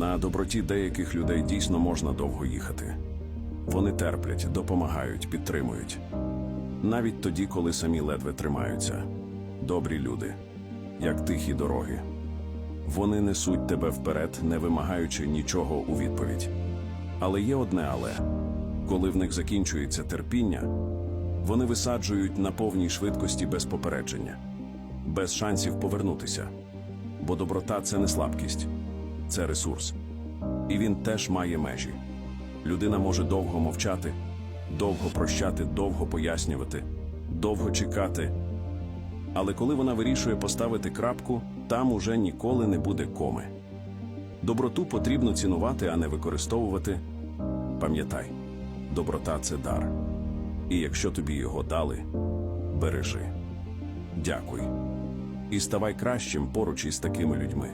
На доброті деяких людей дійсно можна довго їхати. Вони терплять, допомагають, підтримують. Навіть тоді, коли самі ледве тримаються. Добрі люди, як тихі дороги. Вони несуть тебе вперед, не вимагаючи нічого у відповідь. Але є одне але коли в них закінчується терпіння, вони висаджують на повній швидкості без попередження, без шансів повернутися. Бо доброта це не слабкість, це ресурс. І він теж має межі. Людина може довго мовчати, довго прощати, довго пояснювати, довго чекати. Але коли вона вирішує поставити крапку, там уже ніколи не буде коми. Доброту потрібно цінувати, а не використовувати. Пам'ятай, доброта це дар. І якщо тобі його дали, бережи. Дякуй. І ставай кращим поруч із такими людьми.